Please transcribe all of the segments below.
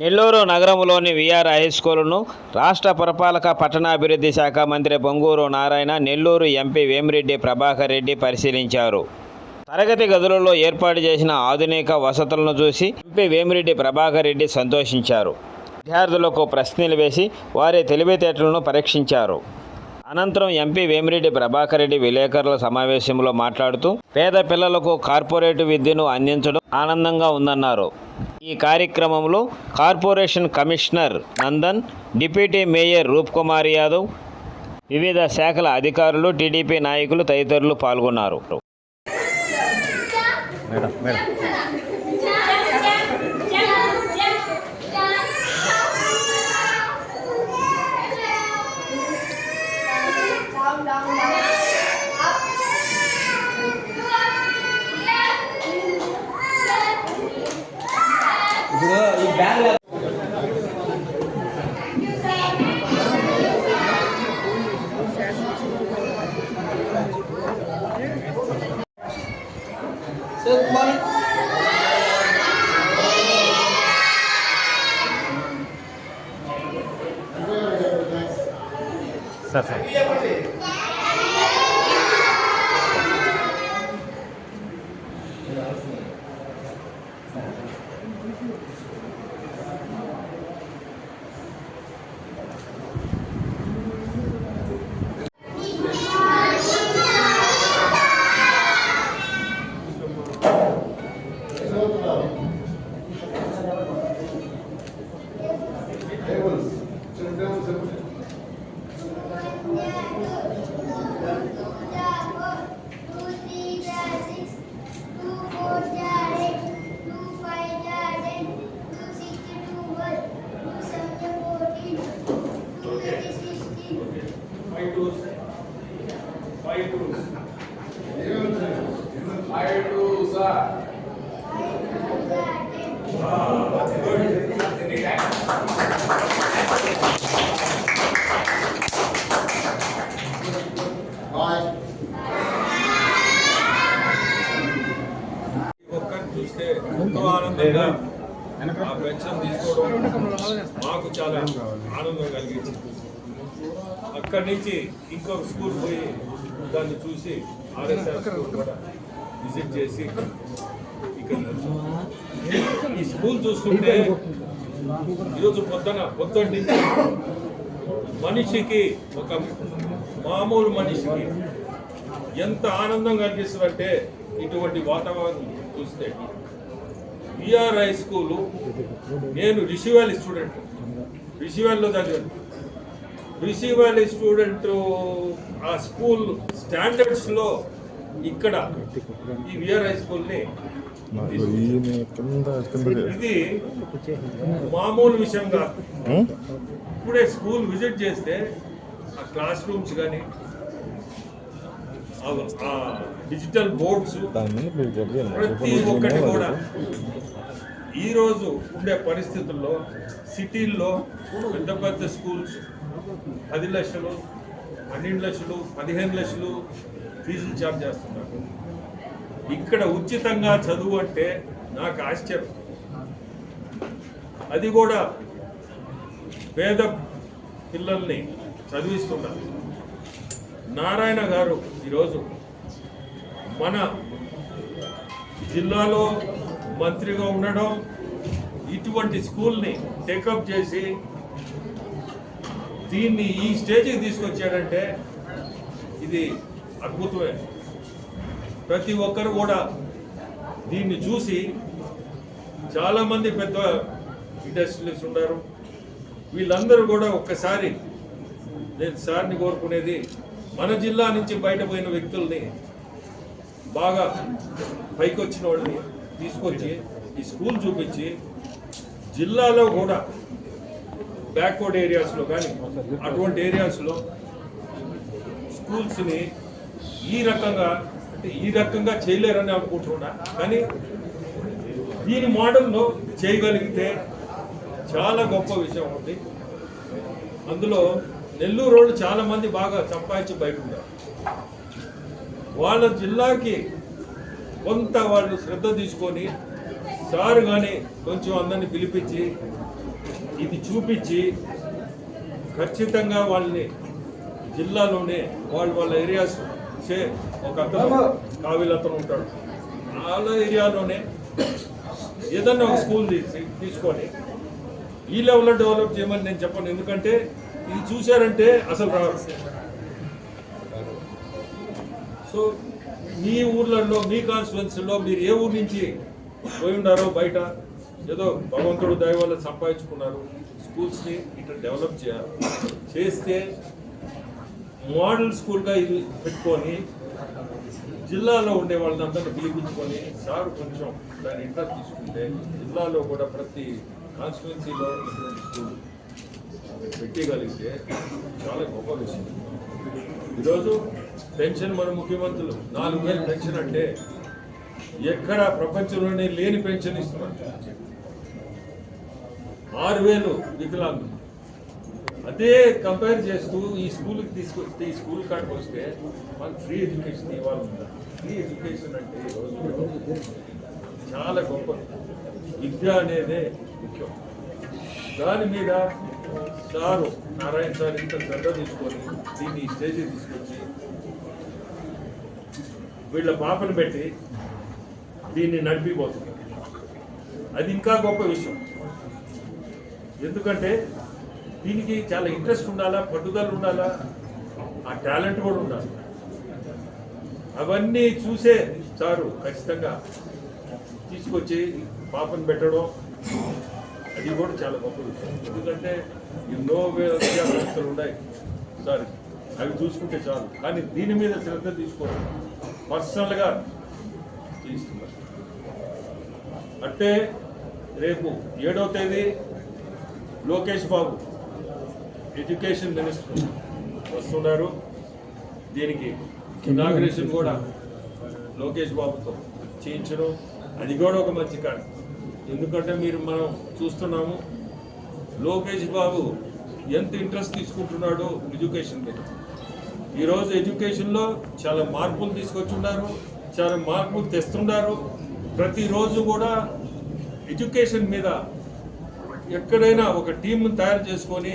నెల్లూరు నగరంలోని VR high స్కూలును రాష్ట్ర పురపాలక పట్టణాభివృద్ధి శాఖ మంత్రి బొంగూరు నారాయణ నెల్లూరు ఎంపీ వేమిరెడ్డి ప్రభాకర్ రెడ్డి పరిశీలించారు. తరగతి గదులలో ఏర్పాటు చేసిన ఆధునిక వసతులను చూసి ఎంపీ వేమిరెడ్డి ప్రభాకర్ రెడ్డి సంతోషించారు. విద్యార్థులకు ప్రశ్నలు వేసి వారి తెలివితేటలను పరీక్షించారు. అనంతరం ఎంపీ వేమిరెడ్డి ప్రభాకర్ రెడ్డి విలేకరుల సమావేశంలో మాట్లాడుతూ పేద పిల్లలకు కార్పొరేట్ విద్యను అందించడం ఆనందంగా ఉందన్నారు. ఈ కార్యక్రమంలో corporation commissioner Nandan deputy mayor Roopkumar Yadav వివిధ శాఖల అధికారులు టీడీపీ నాయకులు తదితరులు పాల్గొన్నారు. Gracias. సార్ సార్ ఒక్కరిని ఎంతో ఆనందంగా ఆ పెన్షన్ తీసుకోవడం మాకు చాలా ఆనందం కలిగించింది. అక్కడి నుంచి ఇంకొక స్కూల్ పోయి దాన్ని చూసి ఆర్ఎస్ఆర్ స్కూల్ కూడా విజిట్ చేసి ఇక్కడ ఈ స్కూల్ చూస్తుంటే ఈరోజు పొద్దున పొద్దున్న నుంచి మనిషికి ఒక మామూలు మనిషికి ఎంత ఆనందం కనిపిస్తుందంటే ఇటువంటి వాతావరణం చూస్తే. విఆర్ హై స్కూలు నేను రిషి వ్యాలీ స్టూడెంట్ రిషి వ్యాలీలో చదివాను. రిషి వ్యాలీ స్టూడెంట్ ఆ స్కూల్ స్టాండర్డ్స్లో ఇక్కడ ఈ విఆర్ హై స్కూల్ని ఇది మామూలు విషయం కాదు ఇప్పుడే స్కూల్ విజిట్ చేస్తే ఆ క్లాస్ రూమ్స్ కానీ డిజిటల్ బోర్డ్స్ ప్రతి ఒక్కటి కూడా ఈరోజు ఉండే పరిస్థితుల్లో సిటీల్లో పెద్ద పెద్ద స్కూల్స్ పది లక్షలు పన్నెండు లక్షలు పదిహేను లక్షలు ఫీజులు ఛార్జ్ చేస్తున్నారు. ఇక్కడ ఉచితంగా చదువు అంటే నాకు ఆశ్చర్యం. అది కూడా పేద పిల్లల్ని చదివిస్తున్నారు. నారాయణ గారు ఈరోజు మన జిల్లాలో మంత్రిగా ఉండడం ఇటువంటి స్కూల్ని టేకప్ చేసి దీన్ని ఈ స్టేజ్కి తీసుకొచ్చాడంటే ఇది అద్భుతమే. ప్రతి ఒక్కరు కూడా దీన్ని చూసి చాలామంది పెద్ద ఇండస్ట్రియలిస్ట్ ఉన్నారు. వీళ్ళందరూ కూడా ఒక్కసారి నేను సార్ని కోరుకునేది మన జిల్లా నుంచి బయటపోయిన వ్యక్తుల్ని బాగా పైకి వచ్చిన వాళ్ళని తీసుకొచ్చి ఈ స్కూల్ చూపించి జిల్లాలో కూడా బ్యాక్వర్డ్ ఏరియాస్లో కానీ అటువంటి ఏరియాస్లో స్కూల్స్ని ఈ రకంగా అంటే ఈ రకంగా చేయలేరని అనుకుంటున్నా. కానీ దీని మోడల్లో చేయగలిగితే చాలా గొప్ప విషయం ఉంది. అందులో నెల్లూరు వాళ్ళు చాలా మంది బాగా సంపాదించి బయట ఉన్నారు. వాళ్ళ జిల్లాకి కొంత వాళ్ళు శ్రద్ధ తీసుకొని సార్ కానీ కొంచెం అందరిని పిలిపించి ఇది చూపించి ఖచ్చితంగా వాళ్ళని జిల్లాలోనే వాళ్ళ వాళ్ళ ఏరియాస్ చే ఒక అతను కావిల్ అతను ఉంటాడు. వాళ్ళ ఏరియాలోనే ఏదన్నా ఒక స్కూల్ తీసి తీసుకొని ఈ లెవెల్లో డెవలప్ చేయమని నేను చెప్పను. ఎందుకంటే ఇది చూశారంటే అసలు రాదు సో మీ ఊర్లలో మీ కాన్స్టిట్యున్సీలో మీరు ఏ ఊరు నుంచి పోయి ఉన్నారో బయట? ఏదో భగవంతుడు దయ వల్ల సంపాదించుకున్నారు. స్కూల్స్ని ఇట్లా డెవలప్ చేయాలి. చేస్తే మోడల్ స్కూల్గా ఇది పెట్టుకొని జిల్లాలో ఉండే వాళ్ళందరినీ పిలిపించుకొని సార్ కొంచెం దాని ఇంట్రెస్ట్ తీసుకుంటే జిల్లాలో కూడా ప్రతి కాన్స్టిట్యున్సీలో ఇటువంటి స్కూల్ పెట్టగలిగితే చాలా గొప్ప విషయం. ఈరోజు పెన్షన్ మన ముఖ్యమంత్రులు. నాలుగు వేలు పెన్షన్ అంటే ఎక్కడ ప్రపంచంలోనే లేని పెన్షన్ ఇస్తున్నారు. ఆరు వేలు వికలాంగులు. అదే కంపేర్ చేస్తూ ఈ స్కూల్కి తీసుకొస్తే ఈ స్కూల్ కాడికి వస్తే మనకు ఫ్రీ ఎడ్యుకేషన్ ఇవ్వాలి ఫ్రీ ఎడ్యుకేషన్ అంటే చాలా గొప్ప విద్య అనేదే ముఖ్యం. దాని మీద సారు నారాయణ సార్ ఇంత శ్రద్ధ తీసుకొని దీన్ని స్టేజీ తీసుకొచ్చి వీళ్ళ పాపను పెట్టి దీన్ని నడిపిపోతుంది. అది ఇంకా గొప్ప విషయం. ఎందుకంటే దీనికి చాలా ఇంట్రెస్ట్ ఉండాలా పట్టుదల ఉండాలా ఆ టాలెంట్ కూడా ఉండాలి. అవన్నీ చూసే సారు ఖచ్చితంగా తీసుకొచ్చి పాపను పెట్టడం అది కూడా చాలా గొప్ప విషయం. ఎందుకంటే ఎన్నో విద్యా సంస్థలు ఉన్నాయి. సారీ అవి చూసుకుంటే చాలు. కానీ దీని మీద శ్రద్ధ తీసుకోవడం పర్సనల్గా చేస్తున్నారు అంటే రేపు ఏడవ తేదీ లోకేష్ బాబు ఎడ్యుకేషన్ మినిస్టర్ వస్తున్నారు. దీనికి ఇనాగ్రేషన్ కూడా లోకేష్ బాబుతో చేయించడం అది కూడా ఒక మంచి కారణం ఎందుకంటే మీరు మనం చూస్తున్నాము లోకేష్ బాబు ఎంత ఇంట్రెస్ట్ తీసుకుంటున్నాడు ఎడ్యుకేషన్ మీద. ఈరోజు ఎడ్యుకేషన్లో చాలా మార్పులు తీసుకొచ్చున్నారు చాలా మార్పులు తెస్తున్నారు. ప్రతిరోజు కూడా ఎడ్యుకేషన్ మీద ఎక్కడైనా ఒక టీంను తయారు చేసుకొని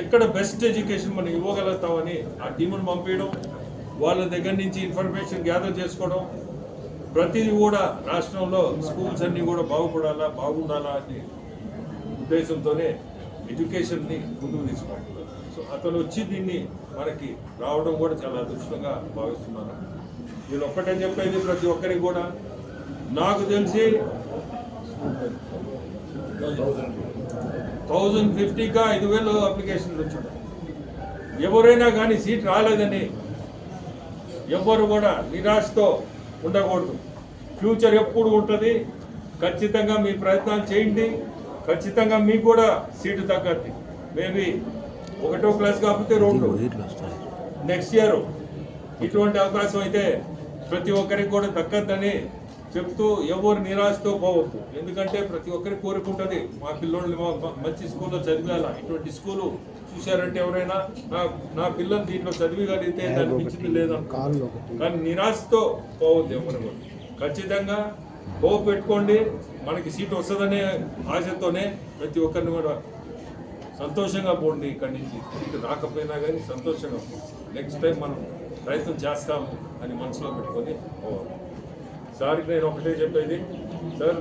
ఎక్కడ బెస్ట్ ఎడ్యుకేషన్ మనం ఇవ్వగలుగుతామని ఆ టీమును పంపించడం వాళ్ళ దగ్గర నుంచి ఇన్ఫర్మేషన్ గ్యాదర్ చేసుకోవడం ప్రతిదీ కూడా రాష్ట్రంలో స్కూల్స్ అన్నీ కూడా బాగుపడాలా బాగుండాలా అనే ఉద్దేశంతోనే ఎడ్యుకేషన్ని ముందుకు తీసుకుంటున్నారు సో అతను వచ్చి దీన్ని మనకి రావడం కూడా చాలా అదృష్టంగా భావిస్తున్నాను. నేను ఒక్కటే చెప్పేది ప్రతి ఒక్కరికి కూడా నాకు తెలిసి థౌజండ్ ఫిఫ్టీగా ఐదు వేలు అప్లికేషన్లు వచ్చాడు ఎవరైనా కానీ సీట్ రాలేదని ఎవ్వరు కూడా నిరాశతో ఉండకూడదు. ఫ్యూచర్ ఎప్పుడు ఉంటుంది? ఖచ్చితంగా మీ ప్రయత్నాలు చేయండి. ఖచ్చితంగా మీకు కూడా సీటు తగ్గద్ది. మేబీ ఒకటో క్లాస్ కాకపోతే రెండు. నెక్స్ట్ ఇయర్ ఇటువంటి అవకాశం అయితే ప్రతి ఒక్కరికి కూడా దక్కద్దని చెప్తూ ఎవరు నిరాశతో పోవద్దు. ఎందుకంటే ప్రతి ఒక్కరికి కోరుకుంటుంది మా పిల్లోళ్ళు మంచి స్కూల్లో చదివేయాల? ఇటువంటి స్కూలు చూశారంటే ఎవరైనా నా నా పిల్లలు దీంట్లో చదివిగలిగితే దాన్ని మించింది లేదనుకో కానీ నిరాశతో పోవద్దు ఎవరు ఖచ్చితంగా హోప్ పెట్టుకోండి మనకి సీట్ వస్తుందనే ఆశతోనే ప్రతి ఒక్కరిని కూడా సంతోషంగా పోండి ఇక్కడి నుంచి. సీట్ రాకపోయినా కానీ సంతోషంగా నెక్స్ట్ టైం మనం ప్రయత్నం చేస్తాము అని మనసులో పెట్టుకొని పోవాలి. సార్కి నేను ఒకటే చెప్పేది. సార్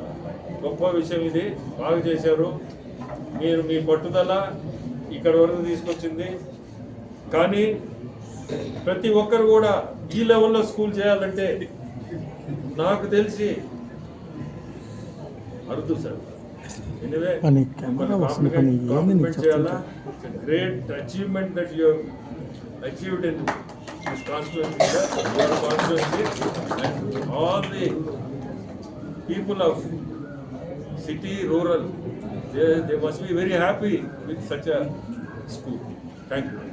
గొప్ప విషయం ఇది. బాగా చేశారు. మీరు మీ పట్టుదల ఇక్కడ వరకు తీసుకొచ్చింది. కానీ ప్రతి ఒక్కరు కూడా ఈ లెవెల్లో స్కూల్ చేయాలంటే నాకు తెలిసి అరుదు సార్. కాంప్లిమెంట్ చేయాలా? Great achievement that you achieved in this constituency your constituency and all the people of city rural They, they must be very happy with such a school. Thank you.